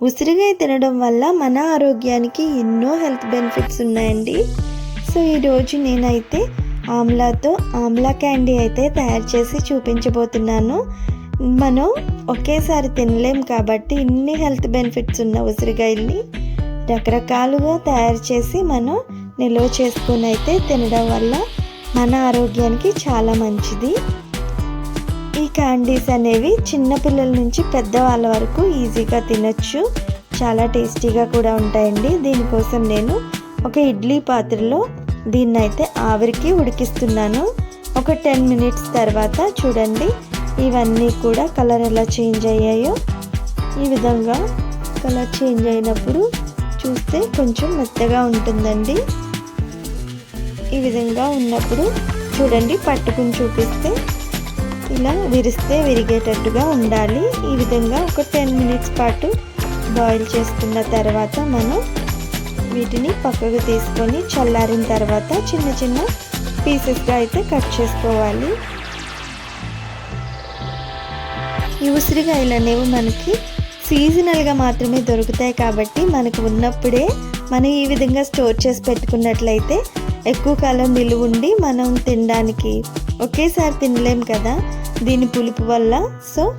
ఉసిరికాయ తినడం వల్ల మన ఆరోగ్యానికి ఎన్నో హెల్త్ బెనిఫిట్స్ ఉన్నాయండి. సో ఈరోజు నేనైతే ఆమ్లాతో ఆమ్లా క్యాండీ అయితే తయారు చేసి చూపించబోతున్నాను. మనం ఒకేసారి తినలేం కాబట్టి ఇన్ని హెల్త్ బెనిఫిట్స్ ఉన్న ఉసిరికాయల్ని రకరకాలుగా తయారు చేసి మనం నిల్వ చేసుకొని అయితే తినడం వల్ల మన ఆరోగ్యానికి చాలా మంచిది. ఈ క్యాండీస్ అనేవి చిన్నపిల్లల నుంచి పెద్దవాళ్ళ వరకు ఈజీగా తినచ్చు. చాలా టేస్టీగా కూడా ఉంటాయండి. దీనికోసం నేను ఒక ఇడ్లీ పాత్రలో దీన్ని అయితే ఆవిరికి ఉడికిస్తున్నాను. ఒక టెన్ మినిట్స్ తర్వాత చూడండి ఇవన్నీ కూడా కలర్ ఎలా చేంజ్ అయ్యాయో. ఈ విధంగా కలర్ చేంజ్ అయినప్పుడు చూస్తే కొంచెం మెత్తగా ఉంటుందండి. ఈ విధంగా ఉన్నప్పుడు చూడండి పట్టుకుని చూపిస్తే ఇలా విరిస్తే విరిగేటట్టుగా ఉండాలి. ఈ విధంగా ఒక టెన్ మినిట్స్ పాటు బాయిల్ చేసుకున్న తర్వాత మనం వీటిని పక్కకు తీసుకొని చల్లారిన తర్వాత చిన్న చిన్న పీసెస్గా అయితే కట్ చేసుకోవాలి. ఈ ఉసిరికాయలు అనేవి మనకి. సీజనల్గా మాత్రమే దొరుకుతాయి కాబట్టి మనకు ఉన్నప్పుడే మనం ఈ విధంగా స్టోర్ చేసి పెట్టుకున్నట్లయితే ఎక్కువ కాలం నిలువుండి మనం తినడానికి ఒకేసారి తినలేం కదా. దీని పులుపు వల్ల. సో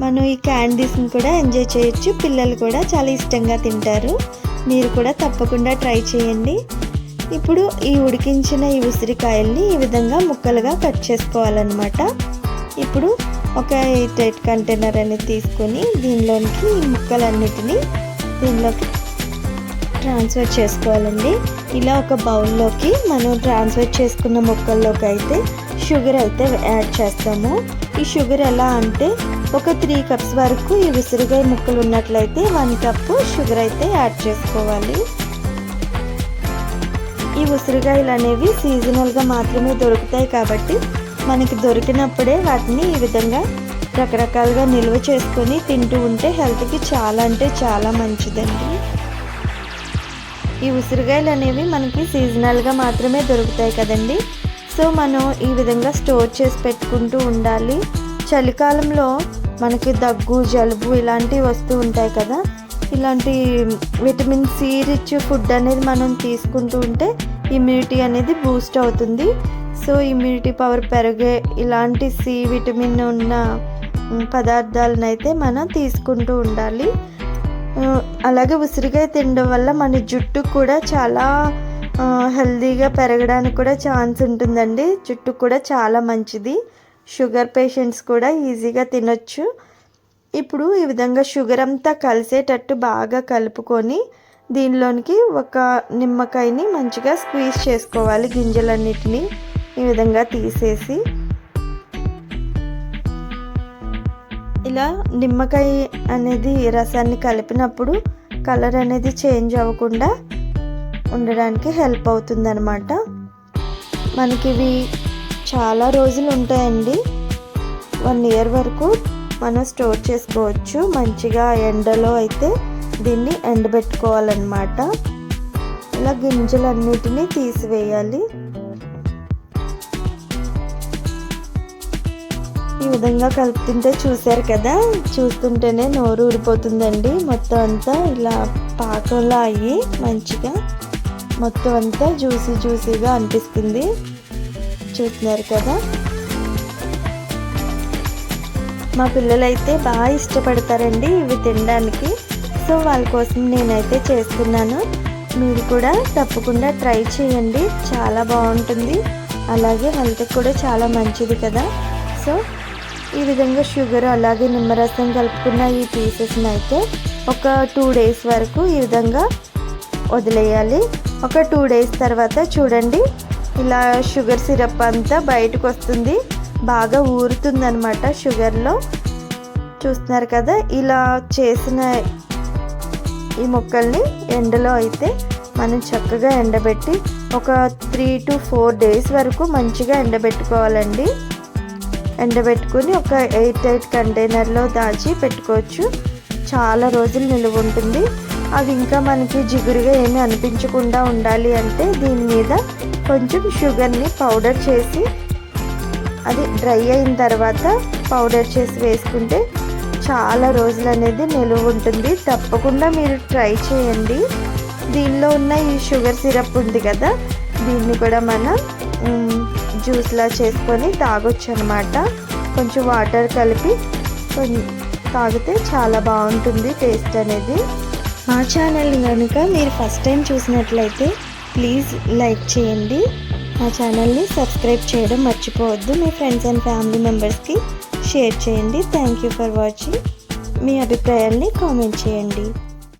మనం ఈ క్యాండీస్ని కూడా ఎంజాయ్ చేయొచ్చు. పిల్లలు కూడా చాలా ఇష్టంగా తింటారు. మీరు కూడా తప్పకుండా ట్రై చేయండి. ఇప్పుడు ఈ ఉడికించిన ఈ ఉసిరికాయల్ని ఈ విధంగా ముక్కలుగా కట్ చేసుకోవాలన్నమాట. ఇప్పుడు ఒక ఎయిట్ ఎయిట్ కంటైనర్ అనేది తీసుకొని దీనిలోనికి ఈ ముక్కలన్నిటినీ దీనిలోకి ట్రాన్స్ఫర్ చేసుకోవాలండి. ఇలా ఒక బౌల్లోకి మనం ట్రాన్స్ఫర్ చేసుకున్న ముక్కల్లోకి అయితే షుగర్ అయితే యాడ్ చేస్తాము. ఈ షుగర్ ఎలా అంటే ఒక త్రీ కప్స్ వరకు ఈ ఉసిరికాయ ముక్కలు ఉన్నట్లయితే వన్ కప్ షుగర్ అయితే యాడ్ చేసుకోవాలి. ఈ ఉసిరికాయలు అనేవి సీజనల్గా మాత్రమే దొరుకుతాయి కాబట్టి మనకి దొరికినప్పుడే వాటిని ఈ విధంగా రకరకాలుగా నిల్వ చేసుకొని తింటూ ఉంటే హెల్త్కి చాలా అంటే చాలా మంచిదండి. ఈ ఉసిరికాయలు అనేవి మనకి సీజనల్గా మాత్రమే దొరుకుతాయి కదండి. సో మనం ఈ విధంగా స్టోర్ చేసి పెట్టుకుంటూ ఉండాలి. చలికాలంలో మనకి దగ్గు జలుబు ఇలాంటివి వస్తూ ఉంటాయి కదా. ఇలాంటి విటమిన్ సి రిచ్ ఫుడ్ అనేది మనం తీసుకుంటూ ఉంటే ఇమ్యూనిటీ అనేది బూస్ట్ అవుతుంది. సో ఇమ్యూనిటీ పవర్ పెరిగే ఇలాంటి సి విటమిన్ ఉన్న పదార్థాలను అయితే మనం తీసుకుంటూ ఉండాలి. అలాగే ఉసిరికాయ తినడం వల్ల మన జుట్టు కూడా చాలా హెల్దీగా పెరగడానికి కూడా ఛాన్స్ ఉంటుందండి. జుట్టు కూడా చాలా మంచిది. షుగర్ పేషెంట్స్ కూడా ఈజీగా తినొచ్చు. ఇప్పుడు ఈ విధంగా షుగర్ అంతా కలిసేటట్టు బాగా కలుపుకొని దీనిలోనికి ఒక నిమ్మకాయని మంచిగా స్క్వీజ్ చేసుకోవాలి గింజలన్నిటినీ ఈ విధంగా తీసేసి. ఇలా నిమ్మకాయ అనేది రసాన్ని కలిపినప్పుడు కలర్ అనేది చేంజ్ అవ్వకుండా ఉండడానికి హెల్ప్ అవుతుంది అనమాట మనకి ఇవి చాలా రోజులు ఉంటాయండి వన్ ఇయర్ వరకు మనం స్టోర్ చేసుకోవచ్చు. మంచిగా ఎండలో అయితే దీన్ని ఎండబెట్టుకోవాలన్నమాట. ఇలా గింజలన్నిటినీ తీసివేయాలి. ఈ విధంగా కలుపుతుంటే చూశారు కదా? చూస్తుంటేనే నోరు ఊరిపోతుందండి. మొత్తం అంతా ఇలా పాకంలా అయ్యి మంచిగా మొత్తం అంతా జ్యూసీ జ్యూసీగా అనిపిస్తుంది. చూస్తున్నారు కదా. మా పిల్లలైతే బాగా ఇష్టపడతారండి ఇవి తినడానికి. సో వాళ్ళ కోసం నేనైతే చేస్తున్నాను. మీరు కూడా తప్పకుండా ట్రై చేయండి. చాలా బాగుంటుంది. అలాగే హెల్త్కి కూడా చాలా మంచిది కదా. సో ఈ విధంగా షుగర్ అలాగే నిమ్మరసం కలుపుకున్న ఈ పీసెస్ని అయితే ఒక టూ డేస్ వరకు ఈ విధంగా వదిలేయాలి. ఒక టూ డేస్ తర్వాత చూడండి ఇలా షుగర్ సిరప్ అంతా బయటకు వస్తుంది. బాగా ఊరుతుందనమాట షుగర్లో. చూస్తున్నారు కదా ఇలా చేసిన ఈ మొక్కల్ని ఎండలో అయితే మనం చక్కగా ఎండబెట్టి ఒక త్రీ టు ఫోర్ డేస్ వరకు మంచిగా ఎండబెట్టుకోవాలండి. ఎండబెట్టుకుని ఒక ఎయిట్ ఎయిట్ కంటైనర్లో దాచి పెట్టుకోవచ్చు. చాలా రోజులు నిలువ ఉంటుంది. అవి ఇంకా మనకి జిగురుగా ఏమీ అనిపించకుండా ఉండాలి అంటే దీని మీద కొంచెం షుగర్ని పౌడర్ చేసి అది డ్రై అయిన తర్వాత పౌడర్ చేసి వేసుకుంటే చాలా రోజులు అనేది నిలువ ఉంటుంది. తప్పకుండా మీరు ట్రై చేయండి. దీనిలో ఉన్న ఈ షుగర్ సిరప్ ఉంది కదా దీన్ని కూడా మనం జ్యూస్లా చేసుకొని తాగొచ్చు అనమాట కొంచెం వాటర్ కలిపి కొన్- తాగితే చాలా బాగుంటుంది టేస్ట్ అనేది. మా ఛానల్ కనుక మీరు ఫస్ట్ టైం చూసినట్లయితే ప్లీజ్ లైక్ చేయండి. మా ఛానల్ని సబ్స్క్రైబ్ చేయడం మర్చిపోవద్దు. మీ ఫ్రెండ్స్ అండ్ ఫ్యామిలీ మెంబర్స్కి షేర్ చేయండి. థ్యాంక్ యూ ఫర్ వాచింగ్ మీ అభిప్రాయాల్ని కామెంట్ చేయండి.